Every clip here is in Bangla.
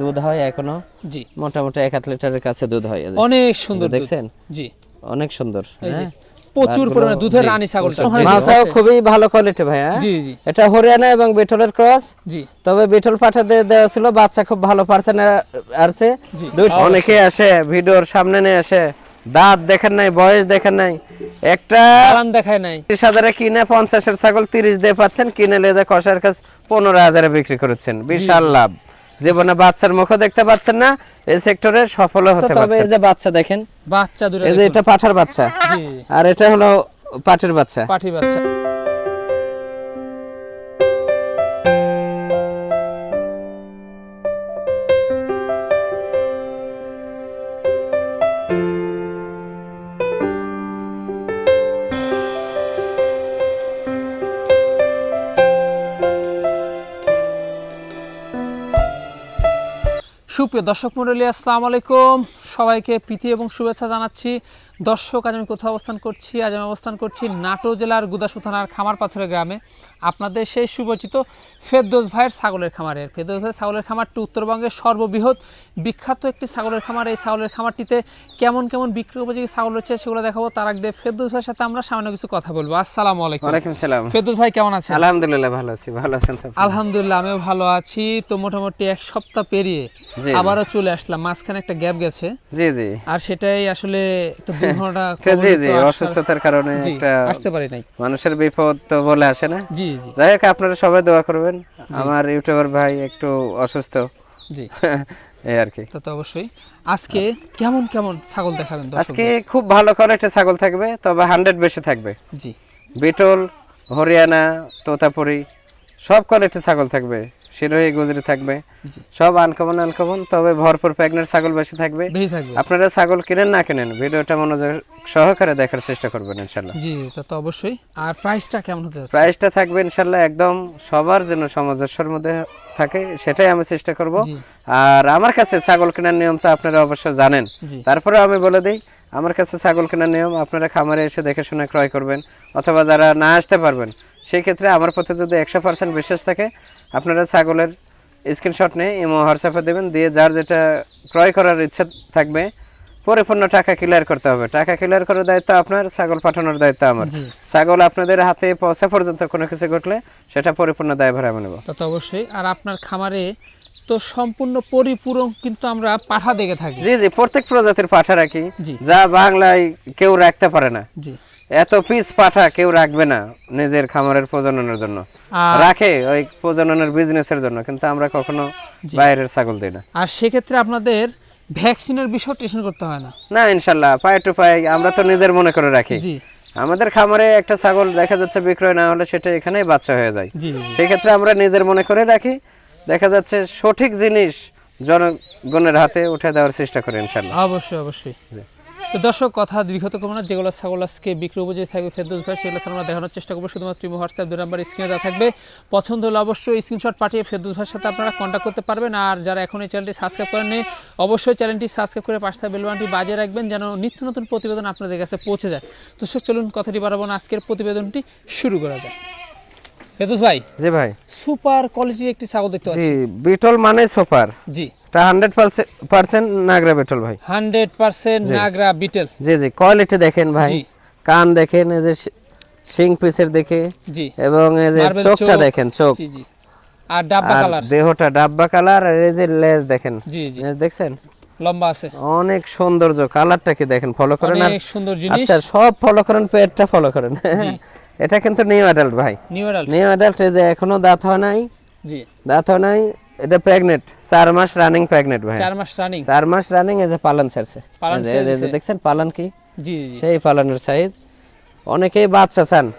দুধ হয় এখনও? জি। মোটামুটি এক লিটারের কাছে দুধ হয় অনেক সুন্দর দেখছেন? জি। অনেক সুন্দর হ্যাঁ? প্রচুর পরিমাণে দুধের রানী। মাছাও খুবই ভালো কোয়ালিটি হ্যাঁ? জি জি। এটা হরিয়ানা এবং বিটলের ক্রস জি। তবে বিটল পাঠা দিয়ে দেওয়া ছিল বাচ্চা খুব ভালো আসছে। অনেকে আসে ভিডিওর সামনে নিয়ে আসে। দাঁত দেখেন নাই বয়স দেখেন নাই। একটা দেখায় নাই। তিরিশ হাজারে কিনে পঞ্চাশের ছাগল তিরিশ দিয়ে পাচ্ছেন কিনে লেজে কষার কাছে পনেরো হাজারে বিক্রি করেছেন। বিশাল লাভ। জীবনে বাচ্চার মুখও দেখতে পাচ্ছেন না এই সেক্টরে সফল হতে তবে এই যে বাচ্চা দেখেন বাচ্চা দুটো এই যে এটা পাঠার বাচ্চা। জি। আর এটা হলো পাটের বাচ্চা। পাটি বাচ্চা। সুপ্রিয় দর্শক মন্ডলী আসসালামু আলাইকুম। সবাইকে প্রীতি এবং শুভেচ্ছা জানাচ্ছি দর্শক আজ আমি কোথাও অবস্থান করছি? আজ আমি অবস্থান করছি নাটোর জেলার গুদাসু থানার খামার পাথরের গ্রামে। আপনাদের সেই সুপরিচিত ফেরদোস ভাইয়ের ছাগলের খামারের। ফেরদোস ভাইয়ের ছাগলের খামারটি উত্তরবঙ্গের সর্ববৃহৎ বিখ্যাত একটি ছাগলের খামার। এই ছাগলের খামারটিতে কেমন কেমন বিক্রি উপযোগী ছাগল রয়েছে সেগুলো দেখাবো। তার আগে ফেরদোস ভাইয়ের সাথে আমরা সামান্য কিছু কথা বলব। আসসালামু আলাইকুম। ওয়ালাইকুম সালাম। ফেরদোস ভাই কেমন আছেন? আলহামদুলিল্লাহ ভালো আছি। ভালো আছেন আলহামদুলিল্লাহ আমিও ভালো আছি। তো মোটামুটি এক সপ্তাহ পেরিয়ে আবারও চলে আসলাম। মাঝখানে একটা গ্যাপ গেছে। জি জি। আর সেটাই আসলে একটা জি জি কবলিত অসুস্থতার কারণে একটা আসতে পারি নাই। মানুষের বিপদ তো বলে আসে না। জি জি। যাই হোক আপনারা সবাই দোয়া করবেন। আমার ইউটিউবার ভাই একটু অসুস্থ। জি। এই আর কি। তা তো অবশ্যই। আজকে কেমন কেমন ছাগল দেখাবেন আজকে খুব ভালো কোয়ালিটির ছাগল থাকবে তবে হান্ড্রেড বেশি থাকবে। জি। বিটল হরিয়ানা তোতাপুরি সব কোয়ালিটির ছাগল থাকবে। শিরোহী গুজরি থাকবে। সব আনকমন আনকমন তবে ভরপুর প্যাগনেট ছাগল বেশি থাকবে। আপনারা ছাগল কিনেন না কিনেন ভিডিওটা মনোযোগ সহকারে দেখার চেষ্টা করবেন ইনশাল্লাহ জি তা তো অবশ্যই। আর প্রাইসটা কেমন হতে যাচ্ছে? প্রাইসটা থাকবে ইনশাল্লাহ একদম সবার জন্য সামঞ্জস্যের মধ্যে থাকে সেটাই আমি চেষ্টা করব। আর আমার কাছে ছাগল কেনার নিয়ম তো আপনারা অবশ্য জানেন। তারপরে আমি বলে দিই আমার কাছে ছাগল কেনার নিয়ম আপনারা খামারে এসে দেখে শুনে ক্রয় করবেন অথবা যারা না আসতে পারবেন সেই ক্ষেত্রে আমার প্রতি যদি একশো পার্সেন্ট বিশ্বাস থাকে আপনারা ছাগলের স্ক্রিনশট নিয়ে ইমো হোয়াটসঅ্যাপে দেবেন দিয়ে যার যেটা ক্রয় করার ইচ্ছা থাকবে পরিপূর্ণ টাকা ক্লিয়ার করতে হবে। টাকা ক্লিয়ার করার দায়িত্ব আপনার ছাগল পাঠানোর দায়িত্ব আমার। ছাগল আপনাদের হাতে পৌঁছা পর্যন্ত কোনো কিছু ঘটলে সেটা পরিপূর্ণ দায়ভার আমি নেব। তা তো অবশ্যই। আর আপনার খামারে তো সম্পূর্ণ পরিপূরক কিন্তু আমরা পাঠা দেখে থাকি। জি জি প্রত্যেক প্রজাতির পাঠা রাখি। যা বাংলায় কেউ রাখতে পারে না। জি। এত পিস পাঠা কেউ রাখবে না নিজের খামারের প্রজননের জন্য। রাখে ওই প্রজননের বিজনেসের জন্য কিন্তু আমরা কখনো বাইরের ছাগল দিই না। আর সেক্ষেত্রে আপনাদের ভ্যাকসিনের বিষয় টেনশন করতে হয় না? না ইনশাল্লাহ পায়ে টু পায়ে আমরা তো নিজের মনে করে রাখি। জি। আমাদের খামারে একটা ছাগল দেখা যাচ্ছে বিক্রয় না হলে সেটা এখানেই বাচ্চা হয়ে যায়। জি জি সেই ক্ষেত্রে আমরা নিজের মনে করে রাখি দেখা যাচ্ছে সঠিক জিনিস জনগণের হাতে উঠে দেওয়ার চেষ্টা করি ইনশাল্লাহ। অবশ্যই অবশ্যই। তো দর্শক কথা দীর্ঘত করব না। যেগুলো ছাগল আজকে বিক্রি উপযোগী থাকবে ফেরদৌস ভাই সেগুলো আমরা দেখানোর চেষ্টা করব। শুধুমাত্র হোয়াটসঅ্যাপ দুই নাম্বার স্ক্রিনে দেওয়া থাকবে। পছন্দ হলে অবশ্যই স্ক্রিনশট পাঠিয়ে ফেরদৌস ভাইয়ের সাথে আপনারা কন্ট্যাক্ট করতে পারবেন। আর যারা এখন এই চ্যানেলটি সাবস্ক্রাইব করেননি অবশ্যই চ্যানেলটি সাবস্ক্রাইব করে পাশে থাকা বেলবানটি বাজিয়ে রাখবেন যেন নিত্য নতুন প্রতিবেদন আপনাদের কাছে পৌঁছে যায়। তো চলুন কথাটি বাড়াবো না। আজকের প্রতিবেদনটি শুরু করা যায় ফেরদৌস ভাই জি ভাই। সুপার কোয়ালিটির একটি ছাগল দেখতে পাচ্ছি। বিটল মানে সুপার জি। এটা হান্ড্রেড পার্সেন্ট নাগরা বিটল ভাই। হান্ড্রেড পার্সেন্ট নাগরা বিটেল জি জি কোয়ালিটি দেখেন ভাই। কান দেখেন এই যে শিং পিসের দেখে। জি। এবং এই যে চোখটা দেখেন চোখ। জি জি। আর ডাব্বা কালার দেহটা ডাব্বা কালার আর এই যে লেজ দেখেন। জি জি। লেজ দেখছেন? লম্বা আছে। অনেক সৌন্দর্য কালারটা কি দেখেন ফলো করেন আর সুন্দর জিনিস। আচ্ছা সব ফলো করেন পেটটা ফলো করেন। এটা কিন্তু নিউ অ্যাডাল্ট ভাই। নিউ অ্যাডাল্ট নিউ অ্যাডাল্ট যে এখনও দাঁত হয় নাই। জি। দাঁত হয় নাই এটা প্রেগনেন্ট চার মাস রানিং প্রেগনেন্ট ভাই। চার মাস রানিং চার মাস রানিং এই যে পালন ছাড়ছে। পালন যে- দেখছেন পালন কি? জি জি সেই পালনের সাইজ অনেকেই বাচ্চা চান।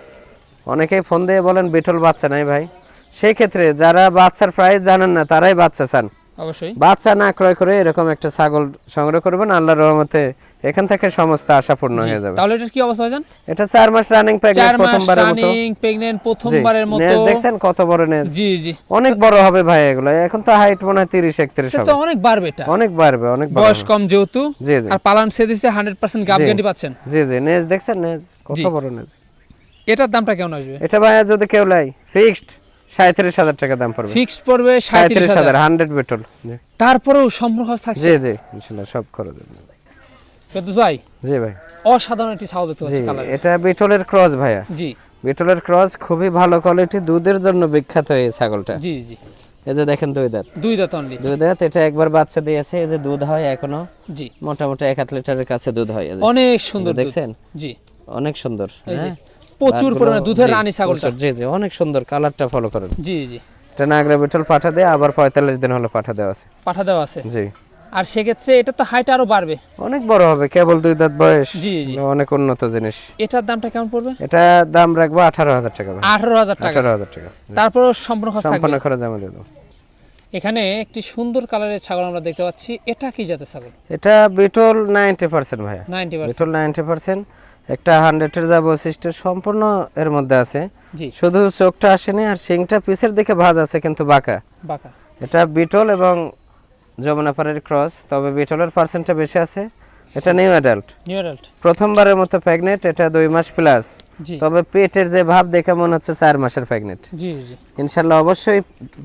অনেকেই ফোন দিয়ে বলেন বিটল বাচ্চা নাই ভাই। সেই ক্ষেত্রে যারা বাচ্চার প্রাইস জানেন না তারাই বাচ্চা চান। অবশ্যই। বাচ্চা না ক্রয় করে এরকম একটা ছাগল সংগ্রহ করবেন। আল্লাহর রহমতে এখান থেকে সমস্ত আশা পূর্ণ হয়ে যাবে। তাহলে এটার কি অবস্থা ভাইজান? এটা চার মাস রানিং মাস প্রথমবারের মতো। রানিং প্রেগন্যান্ট প্রথমবারের মতো। দেখছেন কত বড় নেজ। জি জি। অনেক বড় হবে ভাই এগুলো। এখন তো হাইট মনে হয় তিরিশ একত্রিশ এটা হবে। তো অনেক বাড়বে এটা। অনেক বাড়বে অনেক বড় বয়স কম যেহেতু। জি জি। আর পালান সে হান্ড্রেড পার্সেন্ট গাব জি। গ্যারান্টি পাচ্ছেন। জি জি। নেজ দেখছেন নেজ? কত বড় নেজ। এটার দামটা কেমন আসবে? এটা ভাই যদি কেউ লাই ফিক্সড সাঁত্রিশ হাজার টাকা দাম পড়বে। ফিক্সড পড়বে বেটল তারপরেও সম্পূর্ণ খরচ থাকছে? জি জি। ইনশাল্লাহ সব খরচ ফেরদৌস ভাই জি ভাই। অসাধারণ একটি ছাগল দেখতে পাচ্ছি কালার এটা বিটলের ক্রস ভাইয়া। জি। বিটলের ক্রস খুবই ভালো কোয়ালিটি দুধের জন্য বিখ্যাত এই ছাগলটা। জি জি। এই যে দেখেন দুই দাঁত। দুই দাঁত অনলি দুই দাঁত এটা একবার বাচ্চা দিয়েছে এই যে দুধ হয় এখনও। জি। মোটামুটি এক লিটারের কাছে দুধ হয় অনেক সুন্দর দেখছেন? জি। অনেক সুন্দর হ্যাঁ? প্রচুর পরিমাণে দুধের রানী ছাগলটা। জি জি অনেক সুন্দর কালারটা ফলো করেন। জি জি। এটা নাগরা বিটল পাঠা দেয় আবার পঁয়তাল্লিশ দিন হলো পাঠা দেওয়া আছে। পাঠা দেওয়া আছে? জি। আর সেক্ষেত্রে এটা তো হাইট আরও বাড়বে। অনেক বড় হবে কেবল দুই দাঁত বয়স। জি জি। অনেক উন্নত জিনিস। এটার দামটা কেমন পড়বে? এটা দাম রাখব আঠারো হাজার টাকা আঠারো হাজার টাকা। আঠারো হাজার টাকা। তারপর সম্পূর্ণ খরচ সম্পূর্ণ খরচ আমি দেবো। এখানে একটি সুন্দর কালারের ছাগল আমরা দেখতে পাচ্ছি। এটা কি জাতের ছাগল? এটা বিটল নাইনটি পার্সেন্ট ভাইয়া। Ninety Beetal ninety percent. একটা হান্ড্রেডের যা বৈশিষ্ট্য সম্পূর্ণ এর মধ্যে আছে। জি। শুধু চোখটা আসেনি আর শিংটা পিছের দিকে ভাঁজ আছে কিন্তু বাঁকা। বাঁকা। এটা বিটল এবং যমুনাপাড়ের ক্রস তবে বিটলের পার্সেন্টটা বেশি আছে। এটা নিউ অ্যাডাল্ট নিউ অ্যাডাল্ট প্রথমবারের মতো প্রেগনেন্ট এটা দুই মাস প্লাস জি। তবে পেটের যে ভাব দেখে মনে হচ্ছে চার মাসের প্রেগনেন্ট জি জি ইনশাল্লাহ অবশ্যই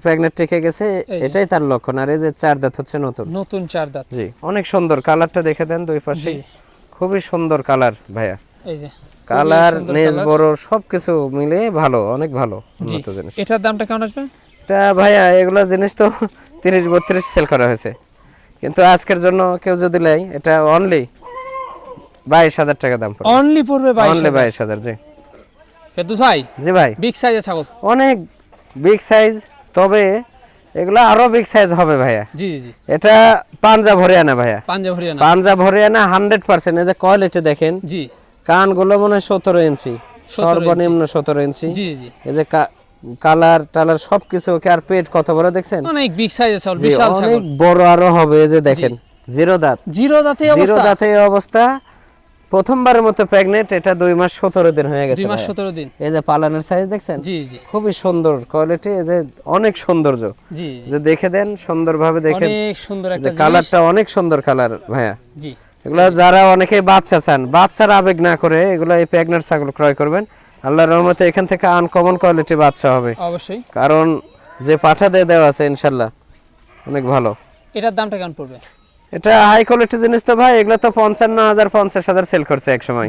প্রেগনেন্ট টিকে গেছে। এটাই তার লক্ষণ। আর এই যে চার দাঁত হচ্ছে নতুন। নতুন চার দাঁত। জি অনেক সুন্দর। কালারটা দেখে দেন দুই পাশে। খুবই সুন্দর কালার ভাইয়া। এই যে কালার নেজ বড় সবকিছু মিলে ভালো অনেক ভালো জি। উন্নত জিনিস। এটার দামটা কেমন আসবে? এটা ভাইয়া এগুলো জিনিস তো তিরিশ বত্রিশ সেল করা হয়েছে। কিন্তু আজকের জন্য কেউ যদি নেয় এটা অনলি বাইশ হাজার টাকা দাম পড়বে। অনলি পড়বে অনলি বাইশ হাজার জি। ফেরদৌস ভাই জি ভাই। বিগ সাইজের ছাগল। অনেক বিগ সাইজ তবে এগুলো আরও বিগ সাইজ হবে ভাইয়া। জি জি এটা পাঞ্জাব হরিয়ানা ভাইয়া। পাঞ্জাব হরিয়ানা। পাঞ্জাব হরিয়ানা হান্ড্রেড পার্সেন্ট এই যে কোয়ালিটি দেখেন। জি। কানগুলো মনে হয় সতেরো ইঞ্চি সর্বনিম্ন সতেরো ইঞ্চি। জি জি। এই যে কালার টালার সবকিছু ওকে আর পেট কত বড় দেখছেন? অনেক বিগ সাইজের ছাগল জি, বিশাল অনেক বড় আরও হবে যে দেখেন জিরো দাঁত। জিরো দাঁতে অবস্থা জিরো দাঁতে অবস্থা। প্রথমবারের মতো প্রেগনেন্ট এটা দুই মাস সতেরো দিন হয়ে গেছে দুই মাস সতেরো দিন। এই যে পালানের সাইজ দেখছেন? জি জি। খুবই সুন্দর কোয়ালিটি এই যে অনেক সৌন্দর্য। জি যে দেখে দেন সুন্দরভাবে দেখেন। অনেক সুন্দর একটা কালারটা অনেক সুন্দর কালার ভাইয়া। জি। এগুলো যারা অনেকে বাচ্চা চান বাচ্চার আবেগ না করে এগুলো এই প্রেগনেন্ট ছাগল ক্রয় করবেন। আল্লাহর রহমতে এখান থেকে আনকমন কোয়ালিটি বাচ্চা হবে। অবশ্যই। কারণ যে পাঠা দিয়ে দেওয়া আছে ইনশাল্লাহ অনেক ভালো। এটার দামটা কেমন পড়বে? এটা হাই কোয়ালিটি জিনিস তো ভাই এগুলো তো পঞ্চান্ন হাজার পঞ্চাশ হাজার সেল করছে এক সময়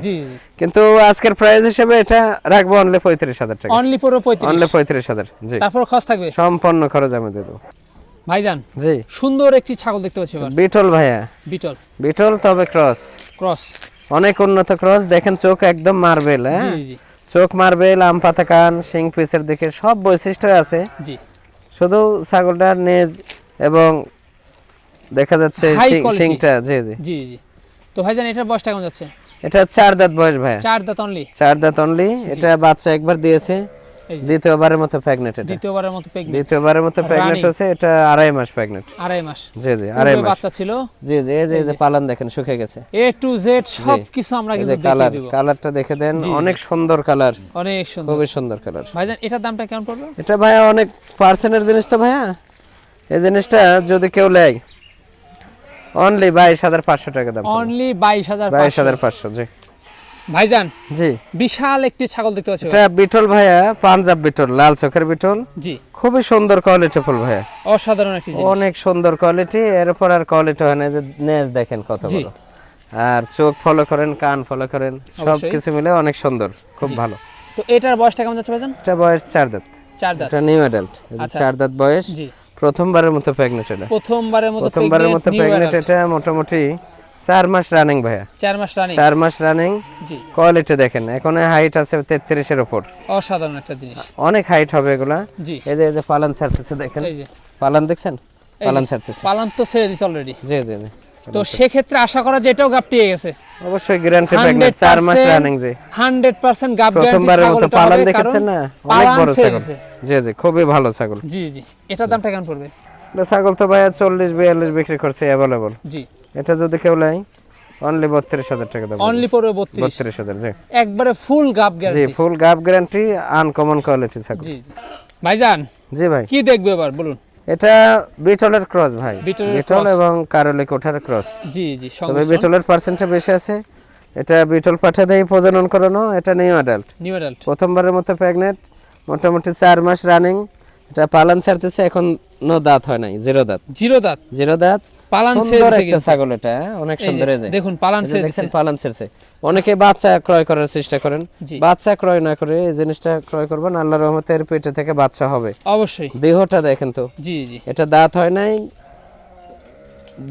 কিন্তু আজকের প্রাইস হিসেবে এটা রাখব অনলি পঁয়ত্রিশ হাজার টাকা। অনলি পড়বে পঁয়ত্রিশ। অনলি পঁয়ত্রিশ হাজার জি। তারপর খরচ থাকবে? সম্পন্ন খরচ আমি দেবো। ভাইজান জি। সুন্দর একটি ছাগল দেখতে পাচ্ছি বিটল ভাইয়া। বিটল। বিটল তবে ক্রস ক্রস অনেক উন্নত ক্রস দেখেন চোখ একদম মার্বেল হ্যাঁ? জি জি। চোখ মার্বেল আম পাতা কান শিং পিসের দিকে সব বৈশিষ্ট্য আছে। জি। শুধু ছাগলটার নেজ এবং দেখা যাচ্ছে। শিংটা জি জি। জি জি। তো ভাইজান এটার বয়সটা কেমন যাচ্ছে? এটা চার দাঁত বয়স ভাই চার দাঁত অনলি চার দাঁত অনলি এটা বাচ্চা একবার দিয়েছে। দ্বিতীয়বারের মতো প্রেগনেন্ট এটা। দ্বিতীয়বারের মতো প্রেগনেন্ট দ্বিতীয়বারের মতো Running। হচ্ছে এটা আড়াই মাস প্রেগনেন্ট আড়াই মাস। জি জি আড়াই মাস। বাচ্চা ছিল। জি জি এই যে এই যে পালন দেখেন শুকে গেছে। এ টু জেড সব কিছু আমরা কিন্তু দেখিয়ে কালার কালারটা দেখে দেন অনেক সুন্দর কালার অনেক সুন্দর। খুবই সুন্দর কালার ভাইজান এটার দামটা কেমন পড়বে? এটা ভাইয়া অনেক পার্সেন্টের জিনিস তো ভাইয়া। এই জিনিসটা যদি কেউ নেয় অনলি বাইশ হাজার পাঁচশো টাকা দাম অনলি বাইশ হাজার বাইশ হাজার পাঁচশো জি। ভাইজান জি। বিশাল একটি ছাগল দেখতে পাচ্ছি এটা বিটল ভাইয়া পাঞ্জাব বিটল লাল চোখের বিটল। জি। খুবই সুন্দর কোয়ালিটি ফুল ভাইয়া। অসাধারণ একটি জিনিস। অনেক সুন্দর কোয়ালিটি এরপর আর কোয়ালিটি হয় না যে নেজ দেখেন কত বড়। আর চোখ ফলো করেন কান ফলো করেন সব কিছু মিলে অনেক সুন্দর খুব ভালো। তো এটার বয়সটা কেমন যাচ্ছে ভাইজান? এটা বয়স চার দাঁত। চার দাঁত। এটা নিউ অ্যাডাল্ট আচ্ছা। চার দাঁত বয়স জি। প্রথমবারের মতো প্রেগনেন্ট এটা। প্রথমবারের মতো প্রথমবারের মতো প্রেগনেন্ট এটা মোটামুটি চার মাস রানিং ভাইয়া। চার মাস রানিং চার মাস রানিং জি। কোয়ালিটি দেখেন এখন হাইট আছে তেত্রিশের উপর। অসাধারণ একটা জিনিস। অনেক হাইট হবে এগুলা। জি। এই যে এই যে পালন ছাড়তেছে দেখেন। এই যে। পালন দেখছেন? পালন ছাড়তেছে। পালন তো ছেড়ে দিছে অলরেডি জি জি জি। তো সেক্ষেত্রে আশা করা যেটাও গাপটিয়ে গেছে। অবশ্যই গ্যারান্টি মাস রানিং জি। হান্ড্রেড পার্সেন্ট গাপ প্রথমবারের মতো পালন দেখেছেন না? অনেক বড় ছাগল। জি জি জি খুবই ভালো ছাগল। জি এটার দামটা কেমন পড়বে? এটা ছাগল তো ভাইয়া চল্লিশ বিয়াল্লিশ বিক্রি করছে অ্যাভেলেবল জি। এটা যদি কেউ নেয় অনলি বত্রিশ হাজার টাকা দেবো। অনলি পড়বে বত্রিশ। বত্রিশ হাজার জি। একবারে ফুল গাপ জি ফুল গাপ গ্যারান্টি আনকমন কোয়ালিটি ছাগল। জি জি। ভাইজান জি ভাই। কি দেখবে এবার? বলুন। এটা বিটলের ক্রস ভাই। বিটল এবং কারলি কোঠার ক্রস জি জি তবে বিটলের পার্সেন্টটা বেশি আছে। এটা বিটল পাঠা দিয়ে প্রজনন করানো এটা নিউ অ্যাডাল্ট নিউ অ্যাডাল্ট প্রথমবারের মতো প্রেগনেন্ট মোটামুটি চার মাস রানিং এটা পালন ছাড়তেছে এখন নো দাঁত হয় নাই জিরো দাঁত। জিরো দাঁত। জিরো দাঁত। পালান একটা। ছাগল এটা হ্যাঁ? অনেক সুন্দর দেখুন পালান দেখছেন পালান ছেড়ছে অনেকে বাচ্চা ক্রয় করার চেষ্টা করেন। বাচ্চা ক্রয় না করে এই জিনিসটা ক্রয় করবেন আল্লাহ রহমতের পেটে থেকে বাচ্চা হবে। অবশ্যই। দেহটা দেখেন তো। জি জি। এটা দাঁত হয় নাই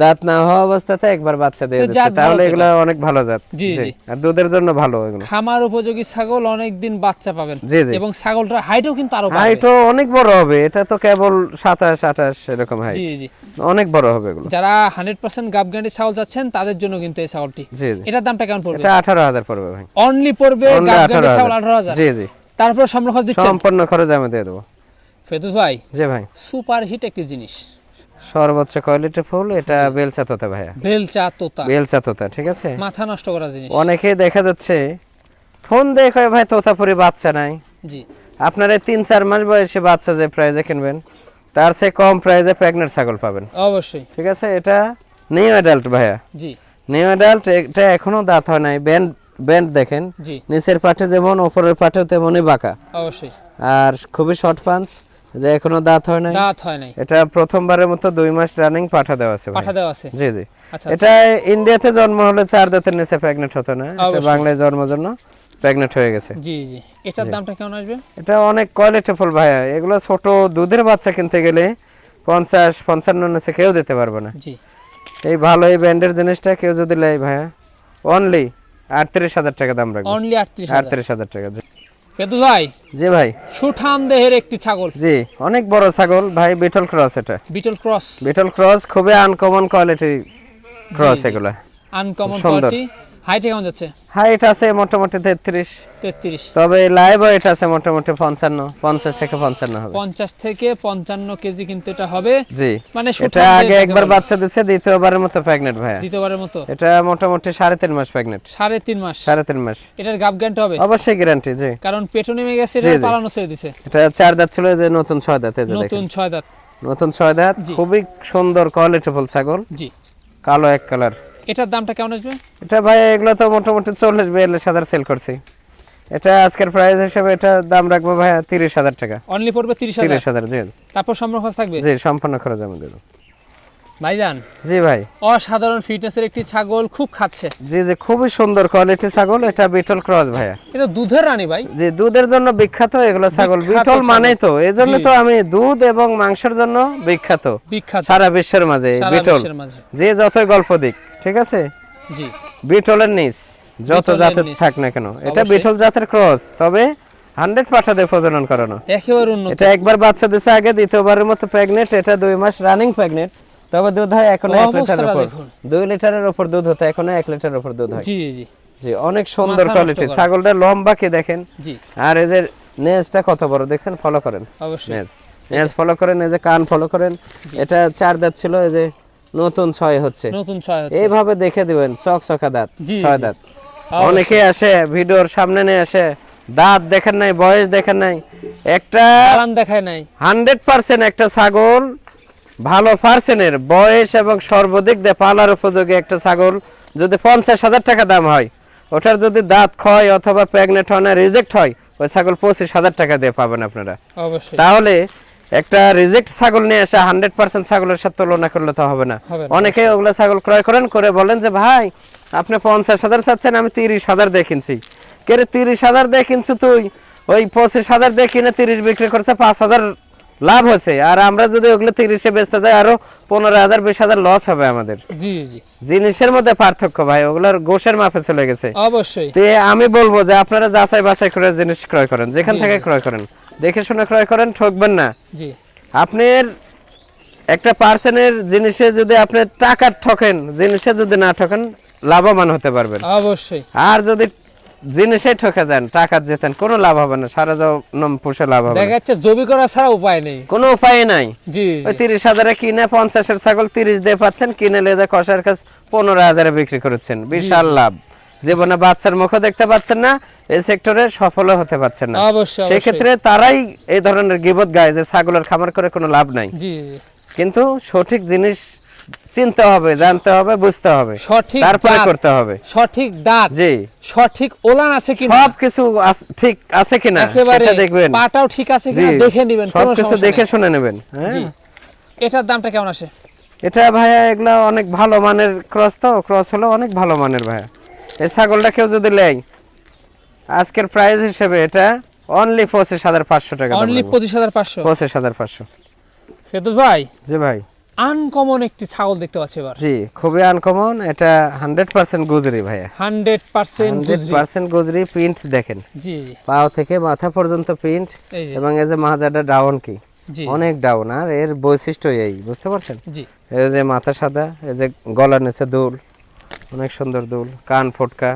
দাঁত না হওয়া অবস্থাতে একবার বাচ্চা দিয়ে দিচ্ছে। তাহলে এগুলো অনেক ভালো জাত। জি, জি। আর দুধের জন্য ভালো এগুলো। খামার উপযোগী ছাগল অনেক দিন বাচ্চা পাবেন। জি, জি। এবং ছাগলটার হাইটও কিন্তু আরও হাইটও অনেক বড় হবে। এটা তো কেবল সাতাশ আঠাশ এরকম হাইট। জি জি। অনেক বড় হবে এগুলো। যারা হান্ড্রেড পার্সেন্ট গাবগান্ডি ছাগল যাচ্ছেন তাদের জন্য কিন্তু এই ছাগলটি। জি জি। এটার দামটা কেমন পড়বে? এটা আঠারো হাজার পড়বে ভাই। অনলি পড়বে 18,000 ছাগল আঠারো হাজার। জি জি। তারপর সম্পূর্ণ খরচ দিচ্ছেন। সম্পূর্ণ খরচ আমি দিয়ে দেবো। ফেদুস ভাই জি ভাই। সুপার হিট একটি জিনিস। সর্বোচ্চ কোয়ালিটি ফুল? এটা বেলচা তোতা ভাইয়া। বেলচা তোতা বেলচা তোতা ঠিক আছে? মাথা নষ্ট করা জিনিস। অনেকে দেখা যাচ্ছে ফোন দেখে ভাই তোতাপুরি বাচ্চা নাই। জি। আপনার তিন চার মাস বয়সে বাচ্চা যে প্রাইজে কিনবেন তার চেয়ে কম প্রাইজে প্রেগনেন্ট ছাগল পাবেন। অবশ্যই। ঠিক আছে? এটা নিউ অ্যাডাল্ট ভাইয়া। জি। নিউ অ্যাডাল্ট এটা এখনও দাঁত হয় নাই। ব্যান্ড ব্যান্ড দেখেন। নিচের পাটে যেমন উপরের পাটেও তেমনই বাঁকা। অবশ্যই। আর খুবই শর্ট পাঞ্চ যে এখনও দাঁত হয় নাই? দাঁত হয় নাই। এটা প্রথমবারের মতো দুই মাস রানিং পাঠা দেওয়া আছে পাঠা দেওয়া আছে। জি জি। আচ্ছা এটা ইন্ডিয়াতে জন্ম হলে চার দাঁতের নিচে প্রেগনেন্ট হতো না। এটা বাংলায় জন্ম জন্য প্রেগনেন্ট হয়ে গেছে। জি জি। এটার দামটা কেমন আসবে? এটা অনেক কোয়ালিটিফুল ভাইয়া। এগুলো ছোট দুধের বাচ্চা কিনতে গেলে পঞ্চাশ পঞ্চান্ন নিচে কেউ দিতে পারবে না। জি। এই ভালো এই ব্র্যান্ডের জিনিসটা কেউ যদি নেয় ভাইয়া অনলি আটত্রিশ হাজার টাকা দাম রাখবে। অনলি আটত্রিশ হাজার। টাকা ফেদুস ভাই জি ভাই। সুঠাম দেহের একটি ছাগল। জি অনেক বড় ছাগল। ভাই বিটল ক্রস এটা। বিটল ক্রস বিটল ক্রস খুবই আনকমন কোয়ালিটি ক্রস এগুলো। এগুলা আনকমন কোয়ালিটি হাইটে কেমন যাচ্ছে? হাইট আছে মোটামুটি তেত্রিশ। তেত্রিশ। তবে লাইভ ওয়েট আছে মোটামুটি পঞ্চান্ন পঞ্চাশ থেকে পঞ্চান্ন হবে। পঞ্চাশ থেকে পঞ্চান্ন কেজি কিন্তু এটা হবে। জি। মানে এটা আগে একবার বাচ্চা দ্বিতীয়বারের মতো ভাইয়া। দ্বিতীয়বারের মতো। এটা মোটামুটি সাড়ে তিন মাস প্রেগনেন্ট সাড়ে তিন মাস। সাড়ে তিন মাস। এটার গাব হবে? অবশ্যই গ্যারান্টি জি। কারণ পেটও নেমে গেছে এটা পালানো ছেড়ে এটা চার দাঁত ছিল যে নতুন ছয় দাঁত এই যে নতুন ছয় দাঁত। নতুন ছয় দাঁত খুবই সুন্দর কোয়ালিটিফুল ছাগল। জি। কালো এক কালার এটার দামটা কেমন আসবে? এটা ভাই এগুলো তো মোটামুটি চল্লিশ বিয়াল্লিশ হাজার সেল করছি। এটা আজকের প্রাইস হিসেবে এটা দাম রাখব ভাই তিরিশ হাজার টাকা। অনলি পড়বে তিরিশ হাজার? তিরিশ হাজার জি। তারপর সম্পূর্ণ খরচ থাকবে? জি সম্পূর্ণ খরচ আমি দেবো। ভাইজান? জি ভাই। অসাধারণ ফিটনেসের একটি ছাগল খুব খাচ্ছে। জি জি খুবই সুন্দর কোয়ালিটি ছাগল এটা বিটল ক্রস ভাইয়া এটা দুধের রানী ভাই। যে দুধের জন্য বিখ্যাত এগুলো ছাগল। বিটল। মানেই তো এই জন্য তো আমি দুধ এবং মাংসের জন্য বিখ্যাত। বিখ্যাত। সারা বিশ্বের মাঝে বিটল। যে যতই গল্প দিক। ঠিক আছে? জি। বিটলের নিচ যত জাতের থাক না কেন। এটা বিটল জাতের ক্রস তবে হান্ড্রেড পাঠা দিয়ে প্রজনন করানো। একেবারে উন্নত। এটা একবার বাচ্চা দিছে আগে দ্বিতীয়বারের মতো প্রেগনেন্ট এটা দুই মাস রানিং প্রেগনেন্ট তবে দুধ হয় এখন এক লিটারের উপর। দুই লিটারের উপর দুধ হতো এখন এক লিটারের উপর দুধ হয়। জি জি জি। অনেক সুন্দর কোয়ালিটি ছাগলটা লম্বা কি দেখেন? জি। আর এই যে নেজটা কত বড় দেখছেন? ফলো করেন। অবশ্যই। নেজ। নেজ ফলো করেন এই যে কান ফলো করেন। এটা চার দাঁত ছিল এই যে নতুন ছয় হচ্ছে। নতুন ছয় হচ্ছে। এইভাবে দেখে দিবেন চক চকা দাঁত ছয় দাঁত। অনেকে আসে ভিডিওর সামনে নিয়ে আসে দাঁত দেখেন নাই বয়স দেখেন নাই। একটা দেখায় নাই। হান্ড্রেড পার্সেন্ট একটা ছাগল ভালো পার্সেন্টের বয়স এবং সর্বাধিক দিয়ে পালার উপযোগী একটা ছাগল যদি পঞ্চাশ হাজার টাকা দাম হয় ওটার যদি দাঁত ক্ষয় অথবা প্রেগনেন্ট হয় না রিজেক্ট হয় ওই ছাগল পঁচিশ হাজার টাকা দিয়ে পাবেন আপনারা। অবশ্যই। তাহলে একটা রিজেক্ট ছাগল নিয়ে এসে হান্ড্রেড পার্সেন্ট ছাগলের সাথে তুলনা করলে তো হবে না। অনেকে ওগুলো ছাগল ক্রয় করেন করে বলেন যে ভাই আপনি পঞ্চাশ হাজার চাচ্ছেন আমি তিরিশ হাজার দিয়ে কিনছি। কে রে তিরিশ হাজার দিয়ে কিনছু তুই? ওই পঁচিশ হাজার দিয়ে কিনে তিরিশ বিক্রি করছে পাঁচ হাজার লাভ হয়েছে। আর আমরা যদি ওগুলো তিরিশে বেচতে যাই আরও পনেরো হাজার বিশ হাজার লস হবে আমাদের। জি জি। জিনিসের মধ্যে পার্থক্য ভাই ওগুলোর গোশের মাপে চলে গেছে। অবশ্যই। তে আমি বলব যে আপনারা যাচাই বাছাই করে জিনিস ক্রয় করেন যেখান থেকে ক্রয় করেন। দেখে শুনে ক্রয় করেন ঠকবেন না। জি। আপনার একটা পার্সেন্টের জিনিসে যদি আপনি টাকা ঠকেন জিনিসে যদি না ঠকেন লাভবান হতে পারবেন। অবশ্যই। আর যদি জিনিসে ঠকে যান টাকা জেতেন কোনো লাভ হবে না সারা জন্ম পুষে লাভ হবে দেখা যাচ্ছে জবি করা ছাড়া উপায় নেই। কোনো উপায় নাই। জি ওই। তিরিশ হাজারে কিনে পঞ্চাশের ছাগল তিরিশ দিয়ে পাচ্ছেন কিনে লেজে কষার কাছে পনেরো হাজারে বিক্রি করেছেন। বিশাল লাভ। জীবনে বাচ্চার মুখও দেখতে পাচ্ছেন না এই সেক্টরে সফলও হতে পারছেন না। অবশ্যই সেই ক্ষেত্রে তারাই এই ধরনের গিবত গায় যে ছাগলের খামার করে কোনো লাভ নাই। কিন্তু সঠিক জিনিস চিনতে হবে জানতে হবে বুঝতে হবে। সঠিক তারপরে করতে হবে। সঠিক দাঁত জি। সঠিক ওলান আছে কিনা? সব কিছু ঠিক আছে কিনা সেটা দেখবেন। পাটাও ঠিক আছে কিনা দেখে নেবেন সব কিছু দেখে শুনে নেবেন হ্যাঁ? এটার দামটা কেমন আসে? এটা ভাইয়া এগুলা অনেক ভালো মানের ক্রস তো ক্রস হলো অনেক ভালো মানের ভাইয়া। এই ছাগলটা কেউ যদি নেয় আজকের প্রাইস হিসেবে এটা অনলি পঁচিশ হাজার পাঁচশো টাকা অনলি পঁচিশ হাজার পাঁচশো? পঁচিশ হাজার পাঁচশো। ফেরদৌস ভাই? জি ভাই। আনকমন একটি ছাগল দেখতে পাচ্ছি এবার। জি খুবই আনকমন এটা হান্ড্রেড পার্সেন্ট গুজরি ভাইয়া। Hundred percent hundred percent Gujri print দেখেন। জি। পাও থেকে মাথা পর্যন্ত প্রিন্ট এবং এই যে মাজাটা ডাউন কি? জি। অনেক ডাউন আর এর বৈশিষ্ট্য এই বুঝতে পারছেন? জি। এই যে মাথা সাদা এই যে গলার নিচে দুল। অনেক সুন্দর দুল কান ফটকা।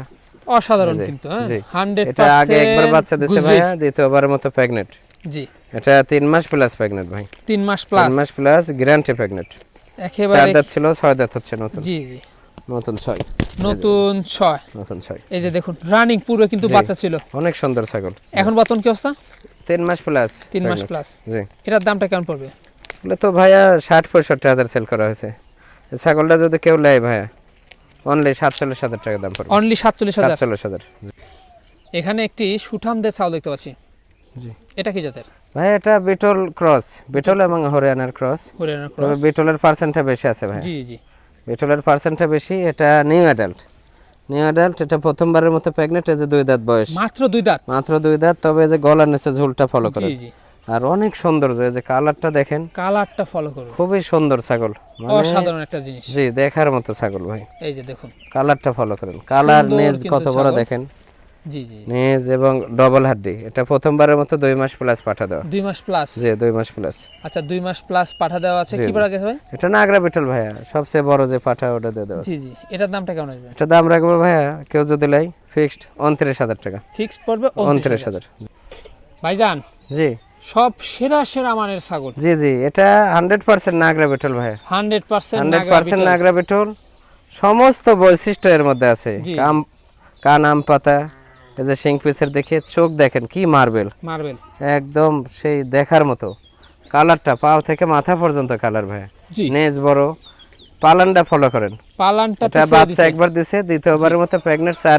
অসাধারণ কিন্তু হ্যাঁ? জি। হান্ড্রেড এটা আগে একবার বাচ্চা দিছে ভাইয়া দ্বিতীয়বারের মতো প্রেগনেন্ট জি। এটা তিন মাস প্লাস প্রেগনেন্ট ভাই। তিন মাস তিন প্লাস মাস প্লাস গ্যারান্টি প্রেগনেন্ট চার একেবারে দাঁত ছিল ছয় দাঁত হচ্ছে নতুন। জি জি। নতুন ছয়। নতুন ছয়। নতুন ছয়। এই যে দেখুন রানিং পুরো কিন্তু বাচ্চা ছিল। অনেক সুন্দর ছাগল। এখন বর্তমান কি অবস্থা? তিন মাস প্লাস তিন মাস প্লাস জি। এটার দামটা কেমন পড়বে? এগুলো তো ভাইয়া ষাট পঁয়ষট্টি হাজার সেল করা হয়েছে। ছাগলটা যদি কেউ নেয় ভাইয়া অনলি সাতচল্লিশ হাজার টাকা দাম পড়বে। অনলি সাতচল্লিশ হাজার? সাতচল্লিশ হাজার। এখানে একটি সুঠামদের দেখতে পাচ্ছি। জি। এটা কি জাতের? ভাই এটা বিটল ক্রস। বিটল এবং হরিয়ানার ক্রস। হরিয়ানার তবে ক্রস। বিটলের পার্সেন্টটা বেশি আছে ভাই। জি জি। বিটলের পার্সেন্টটা বেশি। এটা নিউ অ্যাডাল্ট নিউ অ্যাডাল্ট এটা প্রথমবারের মতো প্রেগনেন্ট এই যে দুই দাঁত বয়স। মাত্র দুই দাঁত? মাত্র দুই দাঁত তবে এই যে গলার নিচে ঝুলটা ফলো করে। জি জি। আর অনেক সুন্দর এই যে কালারটা দেখেন। কালারটা ফলো করুন। খুবই সুন্দর ছাগল মানে অসাধারণ একটা জিনিস। জি দেখার মতো ছাগল ভাই। এই যে দেখুন। কালারটা ফলো করেন। কালার নেজ কত বড় দেখেন। জি জি। নেজ এবং ডবল হাড্ডি এটা প্রথমবারের মতো দুই মাস প্লাস পাঠা দেওয়া। দুই মাস প্লাস জি দুই মাস প্লাস আচ্ছা দুই মাস প্লাস পাঠা দেওয়া আছে। কি। পড়া গেছে ভাই? এটা নাগরা বিটল ভাইয়া সবচেয়ে বড় যে পাঠা ওটা দিয়ে দেওয়া জি জি। এটার দামটা কেমন আসবে? এটা দাম রাখব ভাইয়া কেউ যদি লাই ফিক্সড উনত্রিশ হাজার টাকা। ফিক্সড পড়বে উনত্রিশ হাজার। ভাইজান জি। সব সেরা সেরা মানের ছাগল। জি জি এটা hundred percent Nagra Beetal percent Nagra Beetal. সমস্ত বৈশিষ্ট্য এর মধ্যে আছে। কাম কান আম পাতা এই যে শিং পিসের দেখে চোখ দেখেন কি মার্বেল। মার্বেল। একদম সেই দেখার মতো। কালারটা পাও থেকে মাথা পর্যন্ত কালার ভাইয়া। জি। নেজ বড় পালানটা ফলো করেন। পালানটা এটা বাচ্চা একবার দিছে দ্বিতীয়বারের মতো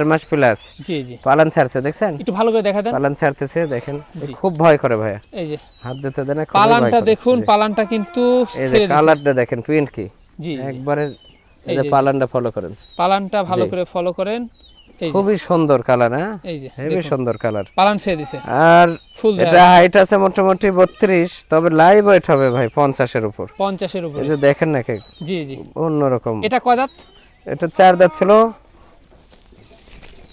মাস প্লাস জি জি। পালান ছাড়ছে দেখছেন? একটু ভালো করে দেখা দেন। পালান ছাড়তেছে দেখেন। খুব ভয় করে ভাইয়া। এই যে। হাত দিতে দেন পালানটা দেখুন। পালানটা কিন্তু এই যে ছেড়ে দিছে। কালারটা দেখেন প্রিন্ট কি? জি। একবারে এই যে পালানটা ফলো করেন। পালানটা ভালো করে ফলো করেন। খুবই সুন্দর কালার হ্যাঁ? খুবই হেভি সুন্দর কালার। পালান ছেড়ে দিছে। আর এটা হাইট আছে মোটামুটি বত্রিশ তবে লাইভ ওয়েট হবে ভাই পঞ্চাশের উপর। 50 এর উপর। এই যে দেখেন না কে? জি জি। অন্যরকম। এটা কয় দাঁত? এটা চার দাঁত ছিল।